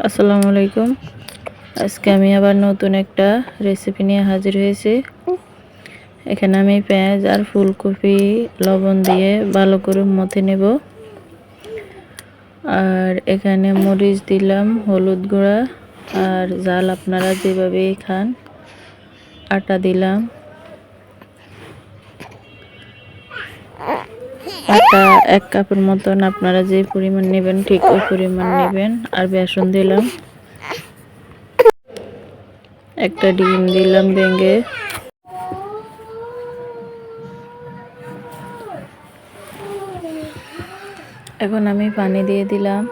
আসসালামু আলাইকুম। আজকে আমি আবার নতুন একটা রেসিপি নিয়ে হাজির হয়েছি। এখানে আমি পেঁয়াজ আর ফুলকপি, লবণ দিয়ে ভালো করে মথে নেব। আর এখানে মরিচ দিলাম, হলুদ গুঁড়া আর জাল আপনারা যেভাবে খান, আটা দিলাম। আটা এক কাপের মতন আপনারা যে পরিমাণ নেবেন, ঠিক ওই পরিমাণ নেবেন। আর বেসন দিলাম। একটা ডিম দিলাম ভেঙে। এখন আমি পানি দিয়ে দিলাম।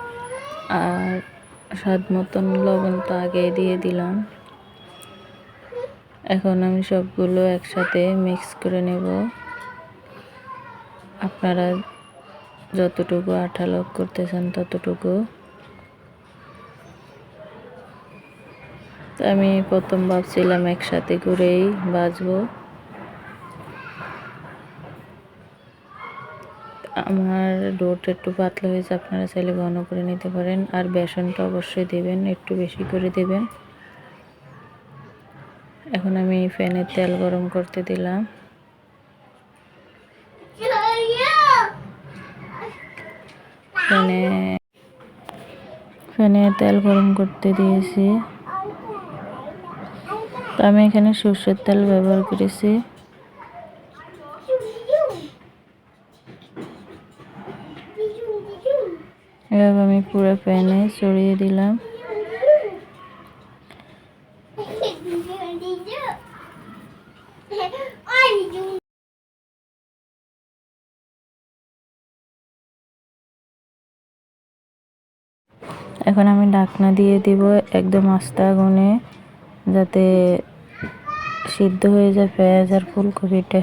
আর স্বাদ মতন লবণ তো আগে দিয়ে দিলাম। এখন আমি সবগুলো একসাথে মিক্স করে নেব। আপনারা যতটুকু আঠালো করতেছেন ততটুকু। আমি প্রথম ভাবছিলাম একসাথে করেই বাজবো আমার ডোটা একটু পাতলা হয়েছে, আপনারা চাইলে ঘন করে নিতে পারেন। আর বেসনটা অবশ্যই দেবেন, একটু বেশি করে দেবেন। এখন আমি ফ্যানের তেল গরম করতে দিলাম। ফ্যানে ফ্যানে তেল গরম করতে দিয়েছি তো আমি এখানে সর্ষের তেল ব্যবহার করেছি এভাবে আমি পুরো প্যানে ছড়িয়ে দিলাম এখন আমি ঢাকনা দিয়ে দিব একদম আস্তে আগুনে যাতে সিদ্ধ হয়ে যায় পেঁয়াজ আর ফুলকপিটা।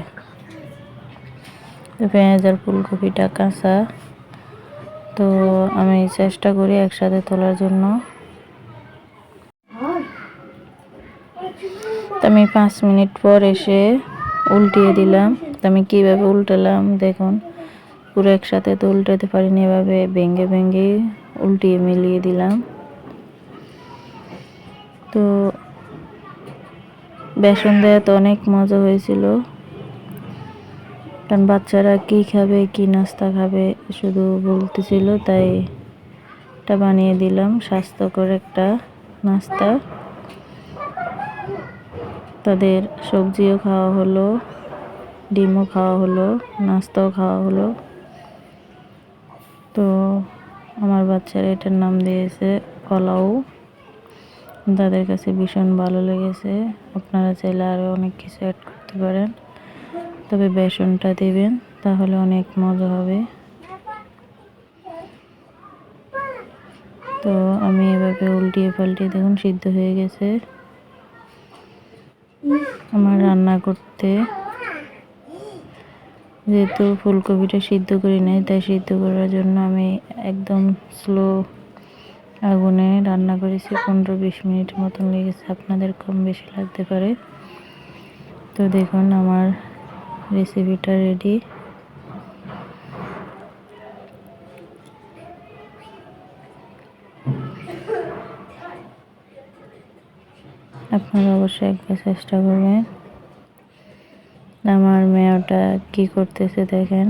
পেঁয়াজ আর ফুলকপিটা কাঁচা। তো আমি চেষ্টা করি একসাথে তোলার জন্য। আমি পাঁচ মিনিট পর এসে উল্টিয়ে দিলাম। তো আমি কীভাবে উল্টালাম, দেখুন। পুরো একসাথে তো উল্টাতে পারিনি, এভাবে ভেঙে ভেঙে উল্টিয়ে মিলিয়ে দিলাম। তো বেসন দেওয়া তো অনেক মজা হয়েছিল। কারণ বাচ্চারা কি খাবে, কি নাস্তা খাবে, শুধু বলতেছিল, তাই এটা বানিয়ে দিলাম, স্বাস্থ্যকর একটা নাস্তা। তাদের সবজিও খাওয়া হলো, ডিমও খাওয়া হলো, নাস্তাও খাওয়া হলো। তো আমার বাচ্চারা এটার নাম দিয়েছে পোলাও। তাদের কাছে ভীষণ ভালো লেগেছে। আপনারা চাইলে আরও অনেক কিছু অ্যাড করতে পারেন। তবে বেসনটা দেবেন, তাহলে অনেক মজা হবে। তো আমি এভাবে উল্টিয়ে পাল্টিয়ে দেখুন, সিদ্ধ হয়ে গেছে। আমার রান্না করতে যেহেতু ফুলকপিটা সিদ্ধ করি নাই, তাই সিদ্ধ করার জন্য আমি একদম স্লো আগুনে রান্না করেছি। পনেরো বিশ মিনিট মতন লেগেছে, আপনাদের কম বেশি লাগতে পারে। তো দেখুন, আমার রেসিপিটা রেডি আপনারা অবশ্যই একবার চেষ্টা করবেন। আমার মেয়েটা কি করতেছে দেখেন।